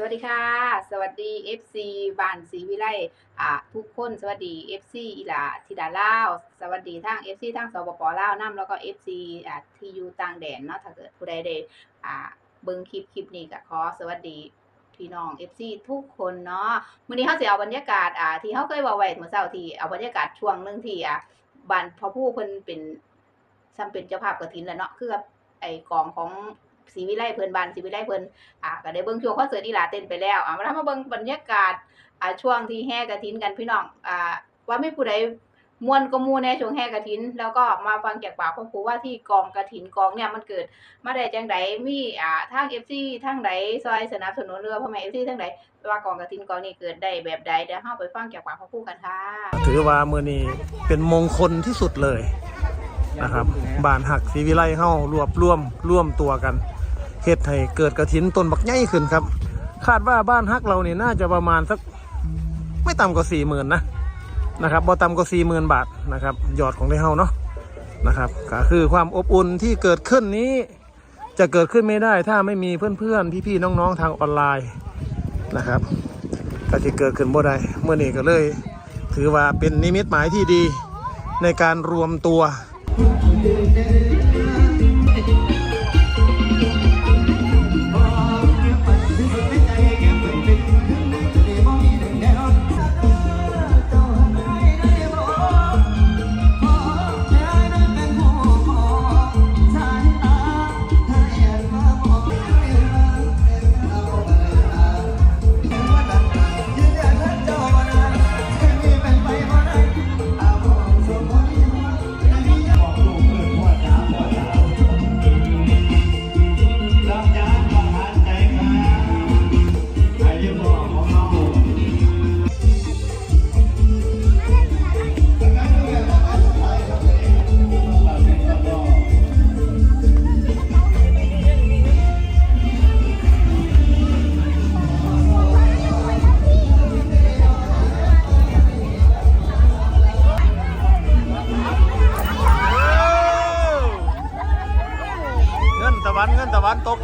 สวัสดีค่ะ สวัสดี FC บ้านศรีวิไลอ่าทุกคนสวัสดี FC อีหลาธิดาลาวสวัสดีทั้ง FC ทั้งสปปลาวนํแล้วก็ FC อ่าที่อยู่ต่างแดนเนาะถ้าเกิดผู้ใดได้อ่าเบิ่งคลิปคลิปนี้ก็ขอสวัสดีพี่น้อง FC ทุกคนเนาะมื้อนี้เฮาสิเอาบรรยากาศอ่าที่เฮาเคยว้าไว้เมื่อเช้าที่เอาบรรยากาศช่วงนึงที่อ่าบ้านพ่อผู้เพิ่นเป็นซ้ำเป็นเจ้าภาพกฐินแหละเนาะคือไอ้กองของ ศรีวิไลเพิ่นบ้านศรีวิไลเพิ่นอะก็ได้เบิ่งช่วงคอนเสิร์ตอีหลาเต้นไปแล้วอะมาทำมาเบิ่งบรรยากาศอ่าช่วงที่แห่กฐินกันพี่น้องอ่าว่ามีผู้ใดม่วนก็หมู่แน่ช่วงแห่กฐิน แล้วก็มาฟังจากปากของครูว่าที่กองกฐินกองเนี่ยมันเกิดมาได้จังไดมีอ่าทาง FC ทางใดซอยสนับสนุนเรือพ่อแม่ FC ทางใดว่ากองกฐินกองนี้เกิดได้แบบใดเดี๋ยวเฮาไปฟังจากปากของครูกันค่ะถือว่ามือนี้เป็นมงคลที่สุดเลยนะครับบานหักศรีวิไลเฮารวบร่วมร่วมตัวกันเฮ็ดให้เกิดกระถินต้นบักใหญ่ขึ้นครับ คาดว่าบ้านฮักเราเนี่ยน่าจะประมาณสักไม่ต่ำกว่าสี่หมื่นนะนะครับบ่ต่ำกว่าสี่หมื่นบาทนะครับยอดของได้เฮาเนาะนะครับก็คือความอบอุ่นที่เกิดขึ้นนี้ จะเกิดขึ้นไม่ได้ถ้าไม่มีเพื่อนๆพี่ๆน้องๆทางออนไลน์นะครับก็จะเกิดขึ้นบ่ได้เมื่อนี้ก็เลย ถือว่าเป็นนิมิตหมายที่ดีในการรวมตัว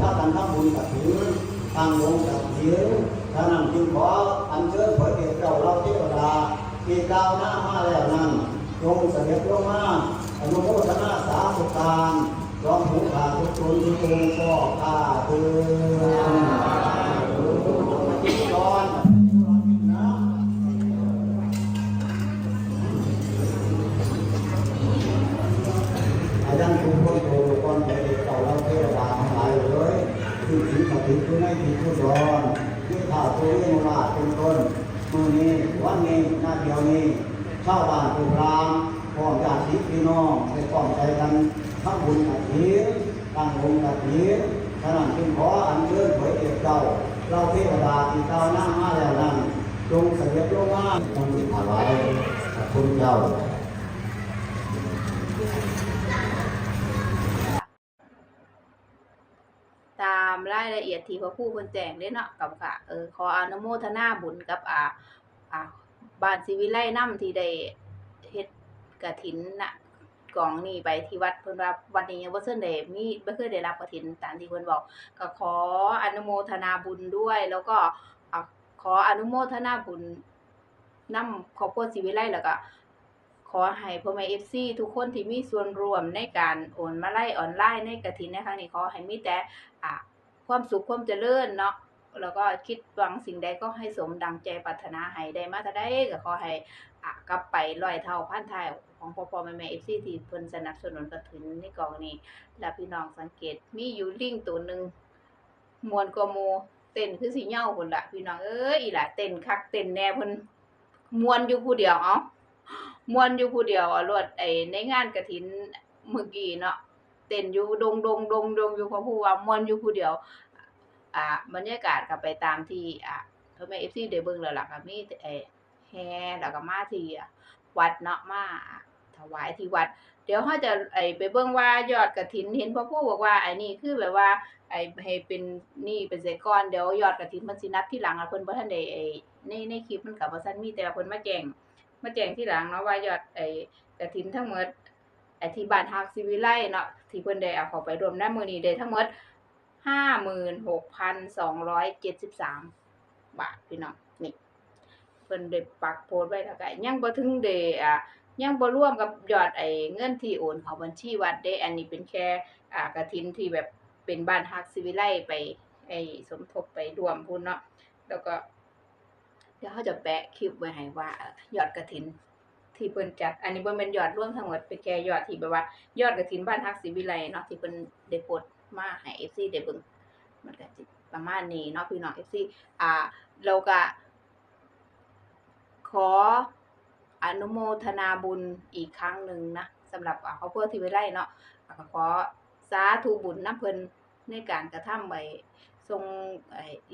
พักกันทำบุญกับถือทางลงกับถือท่านั้นจึงขออัญเชิญพระเดชเจ้าเราเทวดาที่ก้าวหน้ามาแล้วนั้นจงเสด็จลงมาอนุโมทนาสาธุการร้องผู้ขาทุกคนทุกคนก็ข้าตือ คือผีกับผีคือไม่ผีคือร้อนคือข่าวตัวเรื่องราชเป็นต้นมือนี้วันนี้หน้าเดียวนี้ชาวบ้านทุกรามพร้อมญาติพี่น้องได้พร้อมใจกันทำบุญกับผีตั้งวงกับผีฉะนั้นจึงขออัญเชิญเผยเอกเจ้าเราเทวดาที่ก้าวหน้ามาแล้วนั้นจงเสด็จลงมาทำบุญถวายกับคุณเจ้า ตามรายละเอียดที่พระผู้เพิ่นแจงเด้เนาะกับค่ะเออขออนุโมทนาบุญกับอ่าอ่าบ้านศิวิไลนำที่ได้เฮ็ดกฐินน่ะกองนี้ไปที่วัดเพิ่นว่าวันนี้ยังบ่ทันได้มีบ่เคยได้รับกฐินตามที่เพิ่นบอกก็ขออนุโมทนาบุญด้วย แล้วก็อขออนุโมทนาบุญนำครอบครัวศิวิไลแล้วก็ขอให้พ่อแม่ FC ทุกคนที่มีส่วนร่วมในการโอนมาไล่ออนไลน์ในกฐินในครั้งนี้ขอให้มีแต่อะ ความสุขความเจริญเนาะแล้วก็คิดหวังสิ่งใดก็ให้สมดังใจปรารถนาให้ได้มาถ้าได้ก็ขอให้อะกลับไปร้อยเท่าพันท่าของพ่อพ่อแม่แม่ FC ที่เพิ่นสนับสนุนกฐินในกองนี้ แล้วพี่น้องสังเกตมีอยู่ลิงตัวหนึ่งมวนกว่ามูเต้นคือสิเหย้าพุ่นละพี่น้องเอ้ยอีหล่ะเต้นคักเต้นแน่เพิ่นมวนอยู่ผู้เดียวเอ้ามวนอยู่ผู้เดียวอะรวดไอในงานกฐินเมื่อกี้เนาะ เต้นอยู่ดงดงดงดงอยู่พราะผู้ว่ามวนอยู่ผู้เดียว อ่าบรรยากาศก็ไปตามที่อ่าพ่อแม่ FC ได้เบิ่งแล้วล่ะก็มีไอ้แห่แล้วก็มาที่อะวัดเนาะมาถวายที่วัด เดี๋ยวเขาจะไอไปเบิ่งว่ายอดกฐินเห็นพ่อผู้บอกว่าไอ้นี่คือแบบว่า ไอ้ให้เป็นนี่เป็นเสก่อนเดี๋ยวยอดกฐินมันสินับที่หลังอะเพิ่นบ่ทันได้ไอ้ในในคลิปมันก็บ่ทันมีแต่เพิ่นมาแจ้งมาแจ้งที่หลังเนาะว่ายอดไอ้กฐินทั้งหมด อ้ที่บ้านฮักศิวิไลเนาะที่เพิ่นได้เอาเข้าไปรวมในมือนี้ได้ทั้งหมด56,273บาทพี่น้องนี่เพิ่นได้ปักโพสไว้แล้วก็ยังบ่ถึงได้อ่ายังบ่ร่วมกับยอดไอ้เงินที่โอนเข้าบัญชีวัดเด้อันนี้เป็นแค่อ่ากฐินที่แบบเป็นบ้านฮักศิวิไลไปไอ้สมทบไปรวมพุ่นเนาะแล้วก็ เดี๋ยวเขาจะแปะคลิปไว้ให้ว่ายอดกฐิน ที่เพิ่นจัด อันนี้บ่แม่นยอดร่วมทั้งหมดเป็นแค่ยอดที่แบบว่า ยอดกฐินบ้านฮักศิวิไลเนาะที่เพิ่นได้โพสต์มาให้ FC ได้เบิ่งมันก็สิประมาณนี้เนาะพี่น้อง FC อ่าแล้วก็ขออนุโมทนาบุญอีกครั้งหนึ่งนะสำหรับอ่าครอบครัวที่ไว้ไร่เนาะก็ขอสาธุบุญนะเพิ่น ในการกระทำไว้ทรง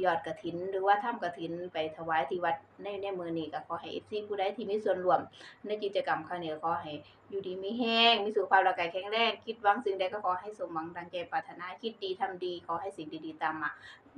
ยอดกระถิน หรือว่าทำกระถินไปถวายที่วัดในในมือนี้ก็ขอให้ FC ผู้ใดที่มีส่วนร่วม ในกิจกรรมครั้งนี้ก็ขอให้อยู่ดีมีแห้งมีสุขภาพร่างกายแข็งแรงคิดหวังสิ่งใดก็ขอให้สมหวังดังใจปรารถนาคิดดีทำดีขอให้สิ่งดีๆตามมา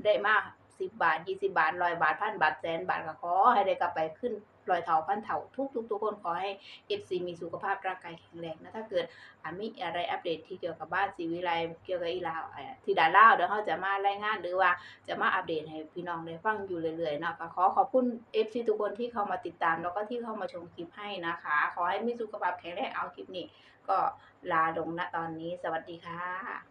ได้มาก สิบบาทยี่สิบาทร้อยบาทพันบาทแสนบาทก็ขอให้ได้กลับไปขึ้นร้อยเท่าพันเท่าทุกทุกทุกคนขอให้เอฟซีมีสุขภาพร่างกายแข็งแรงนะถ้าเกิดอามีอะไรอัปเดตที่เกี่ยวกับบ้านซีวิไลเกี่ยวกับอีลาวอ่าที่ดาล่าเดี๋ยวเขาจะมารายงานหรือว่าจะมาอัปเดตให้พี่น้องได้ฟังอยู่เรื่อยๆนะก็ขอขอบคุณเอฟซีทุกคนที่เข้ามาติดตาม แล้วก็ที่เข้ามาชมคลิปให้นะคะ ขอให้มีสุขภาพแข็งแรงเอาคลิปนี้ ก็ลาลงณตอนนี้สวัสดีค่ะ